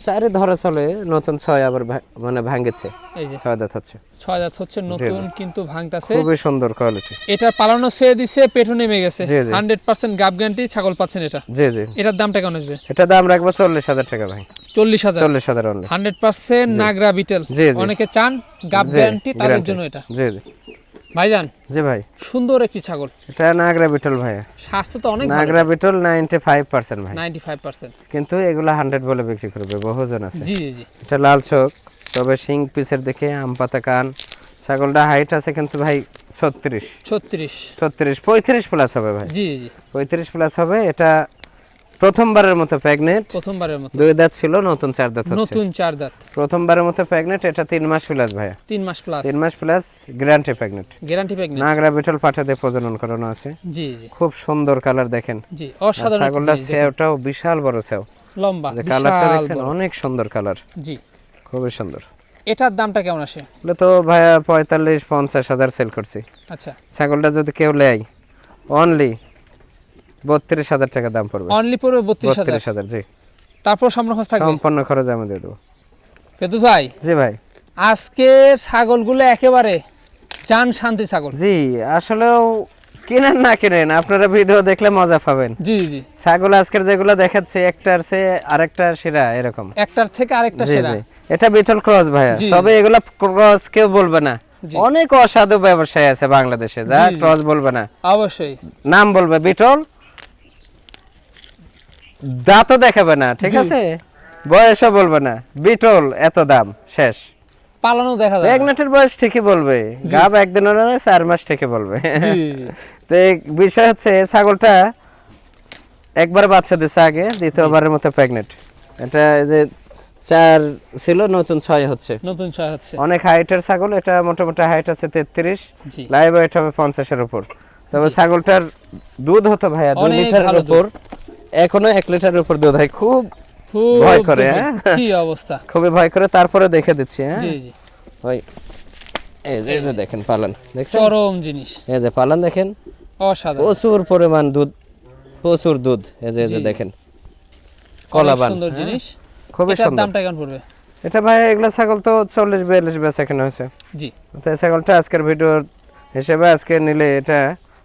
চারে ধরে চলে নতুন ছয় আবার মানে ভাঙেছে। এই যে। ছয় দাঁত হচ্ছে। ছয় দাঁত হচ্ছে নতুন কিন্তু ভাঙতাছে। খুবই সুন্দর কোয়ালিটি এটা পালানো ছেড়ে দিছে পেটও নেমে গেছে। জি, জি। হান্ড্রেড পার্সেন্ট গাব গ্যারান্টি ছাগল পাচ্ছেন এটা। জি জি। এটার দামটা কেমন আসবে? এটা দাম রাখব চল্লিশ হাজার টাকা ভাই। চল্লিশ হাজার? চল্লিশ হাজার only hundred percent Nagra Beetal. অনেকে চান গাব গ্যারান্টি তাদের জন্য এটা। জি জি। ভাইজান জি ভাই। সুন্দর একটি ছাগল। এটা নাগরা বিটল ভাইয়া। স্বাস্থ্য তো অনেক Nagra Beetal ninety five percent ভাই। নাইনটি ফাইভ পার্সেন্ট কিন্তু এগুলো হান্ড্রেড বলে বিক্রি করবে বহুজন আছে। জি জি এটা লাল চোখ তবে শিং পিসের দেখে আম পাতা কান। ছাগলটা হাইট আছে কিন্তু ভাই ছত্রিশ। ছত্রিশ। ছত্রিশ পঁয়ত্রিশ প্লাস হবে ভাই। জি জি। পঁয়ত্রিশ প্লাস হবে এটা প্রথমবারের মতো প্রেগনেন্ট। প্রথমবারের মতো। দুই দাঁত ছিল নতুন চার দাঁত হচ্ছে। নতুন চার দাঁত। প্রথমবারের মতো প্রেগনেন্ট এটা তিন মাস প্লাস ভাইয়া। তিন মাস প্লাস তিন মাস plus guarantee pregnant guarantee pregnant Nagra Beetal পাঠাতে প্রজনন করানো আছে। জি জি। খুব সুন্দর কালার দেখেন। জি অসাধারণ ছাগলটা সেওটাও বিশাল বড় সেও। লম্বা কালারটা বড়। অনেক সুন্দর কালার জি। খুবই সুন্দর। এটার দামটা কেমন আসে? এগুলো তো ভাইয়া পঁয়তাল্লিশ পঞ্চাশ হাজার সেল করছি। আচ্ছা। ছাগলটা যদি কেউ নেয় অনলি বত্রিশ হাজার টাকা দাম পড়বে। অনলি পড়বে বত্রিশ হাজার। বত্রিশ হাজার জি। তারপর সামনে খরচ থাকবে? সম্পন্ন খরচ আমি দিয়ে দেবো। ফেদুস ভাই? জি ভাই। আজকে ছাগলগুলো একেবারে জান শান্তি ছাগল। জি আসলেও কিনেন না কিনেন আপনারা ভিডিও দেখলে মজা পাবেন। জি জি। ছাগল আজকের যেগুলো দেখাচ্ছে একটার সে আরেকটা সেরা এরকম। একটার থেকে আরেকটা সেরা। এটা বিটল ক্রস ভাইয়া। তবে এগুলো ক্রস কেউ বলবে না। অনেক অসাধু ব্যবসায়ী আছে বাংলাদেশে যা। ক্রস বলবে না। অবশ্যই। নাম বলবে বিটল দাঁতও দেখাবে না ঠিক আছে? বয়সও বলবে না। বিটল এত দাম শেষ। পালানো দেখা যায় না। প্রেগনেন্টের বয়স ঠিকই বলবে। গাব একদিন ওরা চার মাস ঠিকই বলবে। তো বিষয় হচ্ছে ছাগলটা একবার বাচ্চা দিছে আগে দ্বিতীয়বারের মতো প্রেগনেন্ট এটা এই যে চার ছিল নতুন ছয় হচ্ছে। নতুন ছয় হচ্ছে। অনেক হাইটের ছাগল এটা মোটামুটি হাইট আছে তেত্রিশ লাইভ ওয়েট হবে পঞ্চাশের উপর। তবে ছাগলটার দুধ হতো ভাইয়া দুই লিটারের। উপর। এখনও এক লিটারের উপর দুধ হয়। খুব ভয় করে, হ্যাঁ? কি অবস্থা? খুবই ভয় করে তারপরে দেখে দিচ্ছি হ্যাঁ? জি জি। ওই এই যে যে দেখেন পালন দেখছেন? চরম জিনিস। এই যে পালন দেখেন অসাধারণ। প্রচুর পরিমাণ দুধ প্রচুর দুধ এই যে এই যে দেখেন। কলাবান সুন্দর হ্যাঁ? জিনিস খুবই সুন্দর। দামটা কেমন পড়বে? এটা ভাই এগুলা ছাগল তো চল্লিশ বিয়াল্লিশ বেচা কেনা হয়েছে। জি। তো ছাগলটা আজকের ভিডিওর হিসেবে আজকে নিলে এটা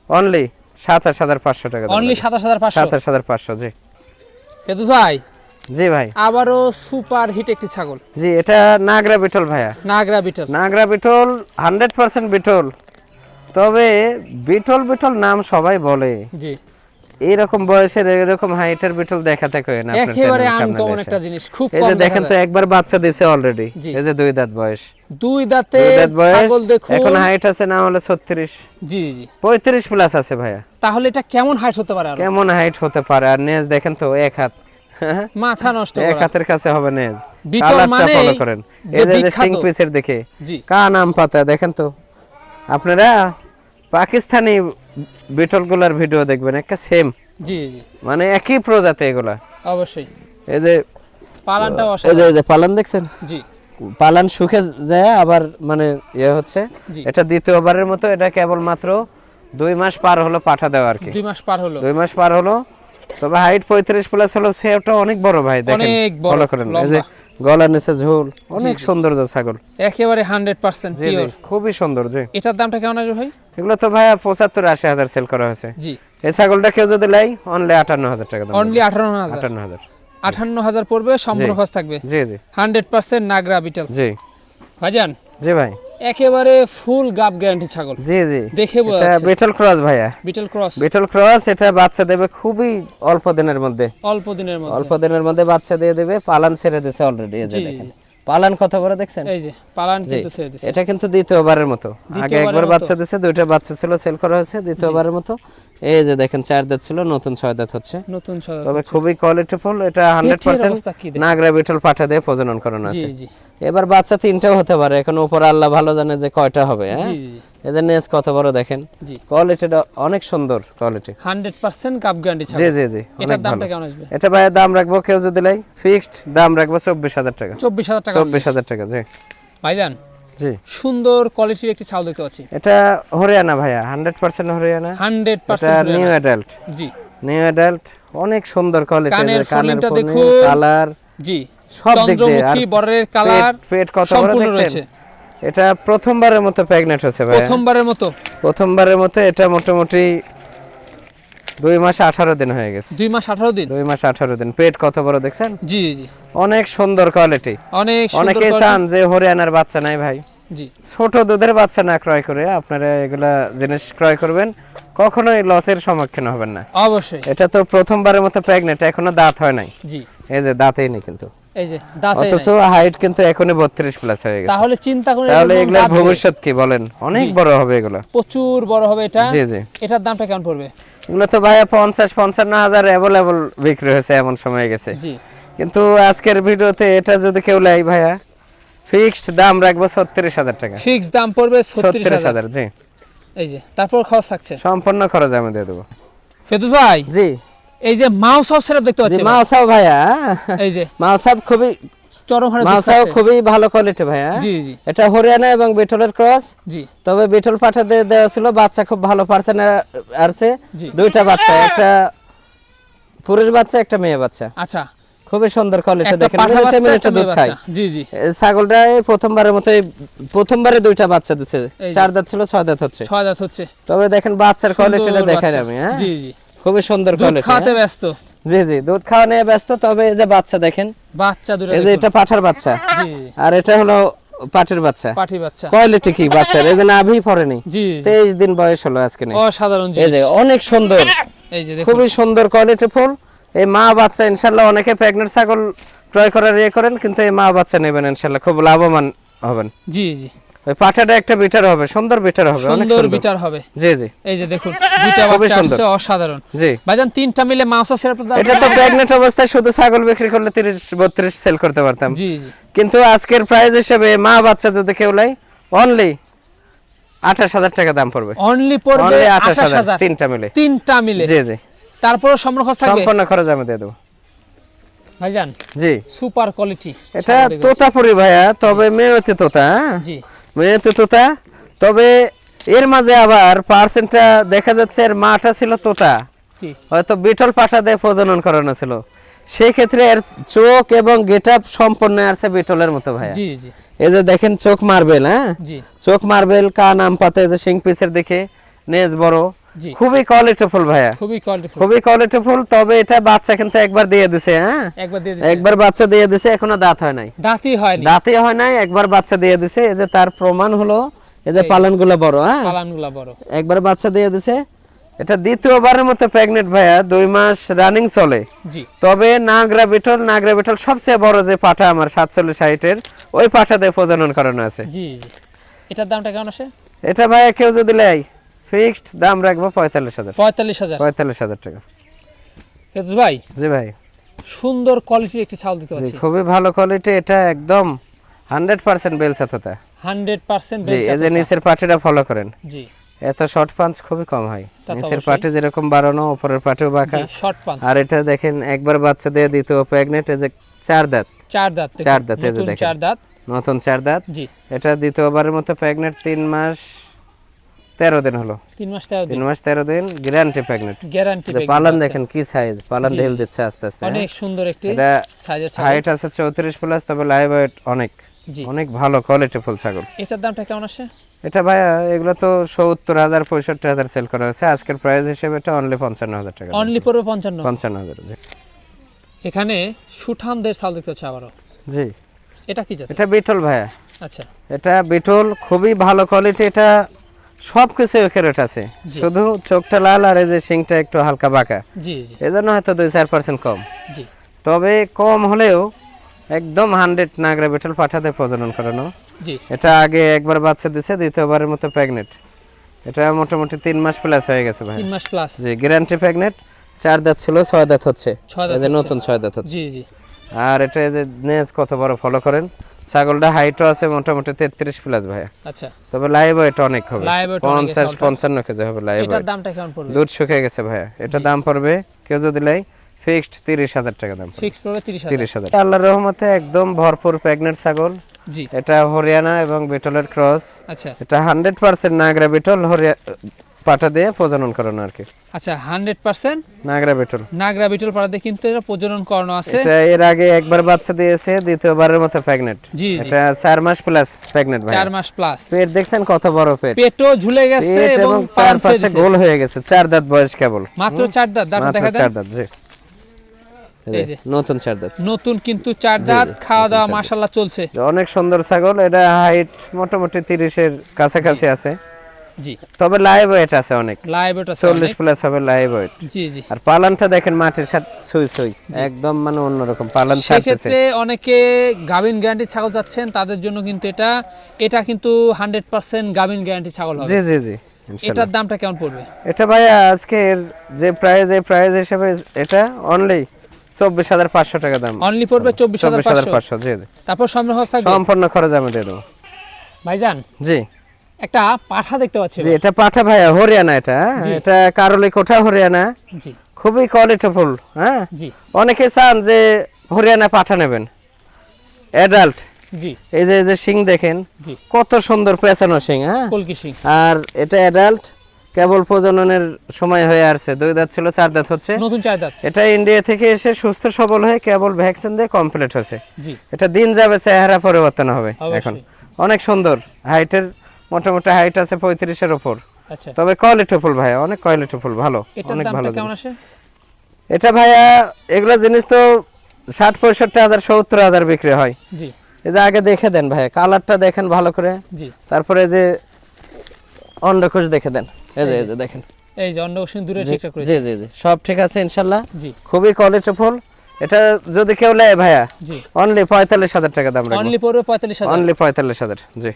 অনলি সাতাশ হাজার পাঁচশো টাকা অনলি সাতাশ হাজার পাঁচশো? সাতাশ হাজার পাঁচশো জি। ভাই? জি ভাই। আবারও সুপার হিট একটি ছাগল। জি এটা নাগরা বিটল ভাইয়া। Nagra beetle. Nagra Beetal hundred percent Beetal. তবে বিটল বিটল নাম সবাই বলে। জি। এইরকম বয়সের এরকম হাইটের বিটল দেখাতে কই না আপনার একেবারে আনকমন একটা জিনিস খুব এই কম যে দেখেন তো একবার বাচ্চা দিছে অলরেডি এই যে দুই দাঁত বয়স। দুই দাঁতে ছাগল দেখুন। এখন হাইট আছে না হলে ছত্রিশ। জি জি পঁয়ত্রিশ প্লাস আছে ভাইয়া। তাহলে এটা কেমন হাইট হতে পারে কেমন হাইট হতে পারে? আর নেজ দেখেন তো এক হাত। মাথা নষ্ট এক হাতের কাছে হবে নেজ। বিটল মানে ফলো করেন। এই যে সিং পিসের দেখে কা নাম পাতা? দেখেন তো। আপনারা পাকিস্তানি বিটলগুলার ভিডিও দেখবেন একটা সেম জি জি। মানে একই প্রজাতি এগুলা। অবশ্যই। এই যে পালানটাও এই যে এই যে পালান দেখছেন? জি। পালান শুকে যায় আবার মানে ইয়ে হচ্ছে। এটা দ্বিতীয়বারের মতো এটা কেবল মাত্র দুই মাস পার হলো পাঠা দেওয়া আর কি। দুই মাস পার হলো। দুই মাস পার হলো। তবে হাইট পঁয়ত্রিশ প্লাস হলো সেটা অনেক বড় ভাই দেখেন। অনেক বড়, করেন। এই যে। গলার নিচে ঝোল অনেক সুন্দর ছাগল। একেবারে হান্ড্রেড পার্সেন্ট খুবই সুন্দর জি। এটার দামটা কেমন আসবে ভাই? এগুলো তো ভাইয়া পঁচাত্তর আশি হাজার সেল করা হয়েছে। জি। এই ছাগলটা কেউ যদি লাই অনলি আটান্ন হাজার টাকা দাম অনলি আঠারো হাজার। আটান্ন হাজার। আঠান্ন হাজার পড়বে সম্পূর্ণ। খরচ থাকবে। জি জি। Hundred percent Nagra Beetal. জি। ভাইজান? জি ভাই। একেবারে ফুল গাব গ্যারান্টি ছাগল। জি জি। দেখে এটা। বেটল ক্রস ভাইয়া। বিটল ক্রস বেটল ক্রস এটা বাচ্চা দেবে খুবই অল্প দিনের মধ্যে। অল্প দিনের মধ্যে। অল্প দিনের মধ্যে বাচ্চা দিয়ে দেবে পালান ছেড়ে দিছে অলরেডি এই যে দেখেন। পালান কত বড় দেখছেন? এই যে পালান কিন্তু ছেড়ে দিছে। এটা কিন্তু দ্বিতীয়বারের মতো। আগে একবার বাচ্চা দিছে দুইটা বাচ্চা ছিল সেল করা হয়েছে দ্বিতীয়বারের মতো। এই যে দেখেন চার দাঁত ছিল নতুন ছয় দাঁত হচ্ছে। নতুন ছয় তবে খুবই কোয়ালিটিফুল এটা হান্ড্রেড পার্সেন্ট অবস্থা কি দেখেন? নাগরা বিটল পাঠা দিয়ে প্রজনন করানো আছে। জি। এবার বাচ্চা তিনটাও হতে পারে এখন উপর আল্লাহ ভালো জানে যে কয়টা হবে হ্যাঁ? জি জি এই যে নেজ কত বড় দেখেন জি। কোয়ালিটিটা অনেক সুন্দর কোয়ালিটি হান্ড্রেড পার্সেন্ট কাপ গ্যারান্টি জি জি জি এটার দামটা কেমন আসবে? এটা ভাই দাম রাখব কেউ যদি লাই ফিক্সড দাম রাখব চব্বিশ হাজার টাকা। চব্বিশ হাজার টাকা। চব্বিশ হাজার টাকা জি। ভাইজান জি। সুন্দর কোয়ালিটির একটি ছাগল দেখতে পাচ্ছি। এটা হরিয়ানা ভাইয়া হান্ড্রেড পার্সেন্ট হরিয়ানা। হান্ড্রেড এটা পার্সেন্ট নিউ অ্যাডাল্ট জি। নিউ অ্যাডাল্ট অনেক সুন্দর কোয়ালিটি কানের ফলিংটা দেখুন। কালার। জি। সব দিয়ে। আর কালার পেট- কত বড় দেখছেন? এটা প্রথমবারের মতো প্রেগনেন্ট হচ্ছে ভাই প্রথমবারের মতো। প্রথমবারের মতো এটা মোটামুটি দুই মাস আঠারো দিন হয়ে গেছে। দুই মাস আঠারো দিন। দুই মাস আঠারো দিন। পেট কত বড় দেখছেন? জি জি। অনেক সুন্দর কোয়ালিটি অনেক অনেকে চান যে হরিয়ানার বাচ্চা নাই ভাই। ছোট দুধের বাচ্চা না ক্রয় করে আপনারা এগুলা জিনিস ক্রয় করবেন। কখনোই লসের সম্মুখীন হবেন না। অবশ্যই। এটা তো প্রথমবারের মতো প্রেগনেন্ট এখনও দাঁত হয় নাই। জি। এই যে দাঁতেই নেই কিন্তু। এই যে দাঁতে অথচ হাইট কিন্তু এখনই বত্রিশ প্লাস হয়ে গেছে। তাহলে চিন্তা করে তাহলে হবে। ভবিষ্যৎ কি বলেন? অনেক বড় হবে এগুলো। প্রচুর বড় হবে এটা। জি জি। এটার দামটা কেমন পড়বে? এগুলো তো ভাইয়া পঞ্চাশ পঞ্চান্ন হাজার অ্যাভেলেবল বিক্রি হয়েছে এমন সময় গেছে। জি। কিন্তু আজকের ভিডিওতে এটা যদি কেউ লাই ভাইয়া ফিক্সড দাম রাখব ছত্রিশ হাজার টাকা। ফিক্স দাম পড়বে ছত্রিশ হাজার। জি। এই যে তারপর খরচ থাকছে? সম্পূর্ণ খরচ আমি দিয়ে দেবো। ফেদুস ভাই? জি। এই যে মাউস অফ সেটআপ দেখতে পাচ্ছি মাওসাও ভাইয়া। এই যে। মাওসাব খুবই চরম হারে দুধ খুবই ভালো কোয়ালিটি ভাইয়া। জি জি। এটা হরিয়ানা এবং বিটলের ক্রস জি। তবে বিটল পাঠা দিয়ে দেওয়া ছিল বাচ্চা খুব ভালো পার্সেন্ট আসছে। দুইটা বাচ্চা একটা পুরুষ বাচ্চা একটা মেয়ে বাচ্চা। আচ্ছা খুবই সুন্দর কোয়ালিটি দেখেন। মিনিটে একটা দুধ খায়। জি জি। ছাগলটা প্রথমবারের মতো প্রথমবারে দুইটা বাচ্চা দিচ্ছে। চার দাঁত ছিল ছয় দাঁত হচ্ছে। ছয় দাঁত হচ্ছে। তবে দেখেন বাচ্চার কোয়ালিটিটা দেখাই আমি হ্যাঁ? জি জি। খুবই সুন্দর কোয়ালিটি খাওয়াতে ব্যস্ত। জি জি দুধ খাওয়া নিয়ে ব্যস্ত তবে এই যে বাচ্চা দেখেন। বাচ্চা দুটো এই যে এটা পাঠার বাচ্চা। জি জি। আর এটা হলো পাটের বাচ্চা। পাঠি বাচ্চা। কোয়ালিটি কি বাচ্চা এই যে নাভি পড়েনি জি জি। তেইশ দিন বয়স হলো আজকে। অসাধারণ এই যে অনেক সুন্দর। এই যে দেখুন। খুবই সুন্দর কোয়ালিটি ফুল। এই মা বাচ্চা ইনশাল্লাহ অনেকে প্রেগনেন্ট ছাগল ক্রয় করার ইয়ে করেন কিন্তু এই মা বাচ্চা নেবেন ইনশাল্লাহ খুব লাভবান হবেন। জি জি। ওই পাঠাটা একটা বিটার হবে সুন্দর বিটার হবে সুন্দর বিটার হবে। জি জি। এই যে দেখুন দুইটা বাচ্চা আসছে অসাধারণ। জি। ভাইজান তিনটা মিলে মাংস সেরাপ এটা তো প্রেগনেন্ট অবস্থায় শুধু ছাগল বিক্রি করলে তিরিশ বত্রিশ সেল করতে পারতাম। জি জি। কিন্তু আজকের প্রাইস হিসেবে মা বাচ্চা যদি কেউ লাই অনলি আঠাশ হাজার টাকা দাম পড়বে। অনলি পড়বে আঠাশ হাজার। তিনটা মিলে। তিনটা মিলে। জি জি। তারপরে সম্পূর্ণ খরচ থাকবে? সম্পূর্ণ খরচ আমি দিয়ে দেবো। ভাইজান জি। সুপার কোয়ালিটি এটা তোতাপুরি ভাইয়া তবে মেয়েতে তোতা হ্যাঁ? জি। মেয়েতে তোতা তবে এর মাঝে আবার পার্সেন্টটা দেখা যাচ্ছে এর মাটা ছিল তোতা। জি। হয়তো বিটল পাঠা দিয়ে প্রজনন করানো ছিল। সেই ক্ষেত্রে এর চোখ এবং গেট আপ সম্পূর্ণ আছে বিটলের মতো ভাইয়া। জি জি। এই যে দেখেন চোখ মার্বেল হ্যাঁ? জি। চোখ মার্বেল কান আম পাতা যে শিং পিসের দিকে নেজ বড়। খুবই কোয়ালিটিফুল ভাইয়া। খুবই কোয়ালিটি খুবই কোয়ালিটিফুল তবে এটা বাচ্চা কিন্তু একবার দিয়ে দিছে হ্যাঁ? একবার দিয়ে দিচ্ছি একবার বাচ্চা দিয়ে দিছে এখনও দাঁত হয় নাই। দাঁতই হয়নি। দাঁতে হয় নাই একবার বাচ্চা দিয়ে দিছে এই যে তার প্রমাণ হলো এই যে পালনগুলো বড় হ্যাঁ? পালানগুলা বড়। একবার বাচ্চা দিয়ে দিছে। এটা দ্বিতীয়বারের মতো প্রেগনেন্ট ভাইয়া দুই মাস রানিং চলে। জি। তবে নাগরা বিটল নাগরা বিটল সবচেয়ে বড় যে পাঠা আমার সাতচল্লিশ হাইটের ওই পাঠা দিয়ে প্রজনন করানো আছে। জি জি। এটার দামটা কেমন আসে? এটা ভাইয়া কেউ যদি লেয় ফিক্সড দাম রাখব পঁয়তাল্লিশ হাজার। পঁয়তাল্লিশ হাজার? পঁয়তাল্লিশ হাজার টাকা। ফেরদৌস ভাই জি ভাই। সুন্দর কোয়ালিটির একটি ছাগল দিতে পারছি। খুবই ভালো কোয়ালিটি এটা একদম হান্ড্রেড পার্সেন্ট বেল হান্ড্রেড পার্সেন্ট জি এই যে নিচের পাটিটা ফলো করেন। জি। এত শর্ট পাঞ্চ খুবই কম হয়। নিচের। পাটে যেরকম বাড়ানো উপরের পাটেও বাঁকা। শর্ট পাঞ্চ আর এটা দেখেন একবার বাচ্চা দিয়ে দ্বিতীয় প্রেগনেন্ট যে চার দাঁত। চার দাঁত চার দাঁত, এই যে দেখেন। চার দাঁত। নতুন চার দাঁত। জি। এটা দ্বিতীয়বারের মতো প্রেগনেন্ট তিন মাস। তেরো দিন হলো। তিন মাস তেরো দিন। তিন মাস তেরো দিন গ্যারান্টি প্রেগনেন্ট গ্যারান্টি পালন দেখেন কি সাইজ পালন ঢেল দিচ্ছে আস্তে আস্তে হ্যাঁ? অনেক সুন্দর একটি সাইজের ছাগল। হাইট আছে চৌত্রিশ প্লাস তবে লাইভ ওয়েট অনেক। জি। অনেক ভালো কোয়ালিটি ফুল ছাগল। এটার দামটা কেমন আসে? এটা ভাইয়া এগুলো তো সত্তর হাজার পঁয়ষট্টি হাজার সেল করা হয়েছে। আজকের প্রাইস হিসেবে এটা অনলি পঞ্চান্ন হাজার টাকা। অনলি পড়বে পঞ্চান্ন। পঞ্চান্ন হাজার। এখানে সুঠামদের ছাগল দেখতে হচ্ছে আবারও। জি। এটা কি জাত এটা বিটল ভাইয়া। আচ্ছা। এটা বিটল খুবই ভালো কোয়ালিটি এটা সব কিছু রেট আছে। শুধু চোখটা লাল আর এই যে শিংটা একটু হালকা বাঁকা। জি জি। এই হয়তো দুই চার পার্সেন্ট কম। জি। তবে কম হলেও একদম হান্ড্রেড নাগরা বিটল পাঠাতে প্রজনন করানো। জি। এটা আগে একবার বাচ্চা দিছে দ্বিতীয়বারের মতো প্রেগনেন্ট এটা মোটামুটি তিন মাস প্লাস হয়ে গেছে ভাই। তিন মাস প্লাস জি গ্যারান্টি প্রেগনেন্ট চার দাঁত ছিল ছয় দাঁত হচ্ছে। ছয় দাঁত। নতুন ছয় দাঁত হচ্ছে। জি জি। আর এটা যে নেজ কত বড় ফলো করেন। ছাগলটা হাইটও আছে মোটামুটি তেত্রিশ প্লাস ভাইয়া। আচ্ছা। তবে লাইভ ওয়েট অনেক হবে। Live weight অনেক পঞ্চাশ আছে, পঞ্চান্ন কেজি হবে লাইভ এটার দামটা কেমন পড়বে? দুধ শুকিয়ে গেছে ভাইয়া। এটা দাম পড়বে কেউ যদি লাই ফিক্সড তিরিশ হাজার টাকা দাম পড়বে। ফিক্স পড়বে আল্লাহর রহমতে একদম ভরপুর প্রেগনেন্ট ছাগল। জি। এটা হরিয়ানা এবং বিটলের ক্রস আচ্ছা। এটা হান্ড্রেড পার্সেন্ট নাগরা বিটল হরিয়া পাটা দিয়ে প্রজনন করানো আর কি। আচ্ছা হান্ড্রেড পার্সেন্ট নাগরা বিটল। নাগরা বিটল পাড়াতে কিন্তু এটা প্রজনন করানো আছে। এটা এর আগে একবার বাচ্চা দিয়েছে দ্বিতীয়বারের মতো জি এটা চার মাস প্লাস ভাই। চার মাস প্লাস পেট দেখছেন কত বড় পেট? পেটও ঝুলে গেছে এবং চারপাশে ছেড়েছে। গোল হয়ে গেছে চার দাঁত বয়স কেবল। মাত্র চার দাঁত মাত্র দেখা চার দাঁত জি। নতুন চার দাঁত। নতুন কিন্তু চার দাঁত খাওয়া দাওয়া চার দাঁত। চলছে। অনেক সুন্দর ছাগল এটা হাইট মোটামুটি তিরিশের কাছাকাছি আছে। জি। তবে লাইভ ওয়েট আছে অনেক। লাইভ ওটা চল্লিশ প্লাস হবে লাইভ ওয়েট জি জি। আর পালনটা দেখেন মাটির সাথে সুই সুই। একদম মানে অন্যরকম পালন ছাড়তেছে। সেক্ষেত্রে অনেকে গাভিন গ্যারান্টি ছাগল যাচ্ছেন তাদের জন্য কিন্তু এটা এটা কিন্তু হান্ড্রেড পার্সেন্ট গাভিন গ্যারান্টি ছাগল হবে। জি জি জি এটার দামটা কেমন পড়বে? এটা ভাইয়া আজকের যে প্রাইস এই প্রাইস হিসেবে এটা অনলি চব্বিশ হাজার পাঁচশো টাকা দাম। অনলি পড়বে চব্বিশ হাজার পাঁচশো। জি জি। তারপর সম্মান খরচ থাকবে সম্পূর্ণ খরচ আমি দিয়ে দেবো। ভাইজান? জি। একটা পাঠা দেখতে পাচ্ছি জি এটা পাঠা ভাইয়া হরিয়ানা এটা হ্যাঁ? এটা কারলি কোঠা হরিয়ানা। জি। খুবই কোয়ালিটিফুল হ্যাঁ? জি। অনেকে চান যে হরিয়ানা পাঠা নেবেন। অ্যাডাল্ট জি। এই যে এই যে সিং দেখেন জি। কত সুন্দর পেঁচানো সিং হ্যাঁ? কলকি সিং আর এটা অ্যাডাল্ট কেবল প্রজননের সময় হয়ে আসছে। দুই দাঁত ছিল চার দাঁত হচ্ছে। নতুন চার দাঁত। এটা ইন্ডিয়া থেকে এসে সুস্থ সবল হয়ে কেবল ভ্যাকসিন দিয়ে কমপ্লিট হয়েছে। জি। এটা দিন যাবে চেহারা পরিবর্তন হবে এখন। অনেক সুন্দর হাইটের মোটামুটি হাইট আছে পঁয়ত্রিশের ওপর আচ্ছা। তবে কোয়ালিটি ফুল ভাইয়া অনেক কোয়ালিটি ফুল ভালো। অনেক ভালো কেমন আসে? এটা ভাইয়া এগুলো জিনিস তো ষাট পঁয়ষট্টি হাজার সত্তর হাজার বিক্রি হয়। জি। এই যে আগে দেখে দেন ভাইয়া কালারটা দেখেন ভালো করে। জি। তারপরে যে অন্ডকোষ দেখে দেন। এই যে এই যে। দেখেন। এই যে অন্য ওষুধ দূরে জি ঠিকঠাক করেছে। জি জি জি। সব ঠিক আছে ইনশাল্লাহ। জি। খুবই কোয়ালিটি ফুল এটা যদি কেউ নেয় ভাইয়া জি। অনলি পঁয়তাল্লিশ হাজার টাকা দাম রাখব। অনলি পড়বে পঁয়তাল্লিশ হাজার। অনলি পঁয়তাল্লিশ হাজার জি।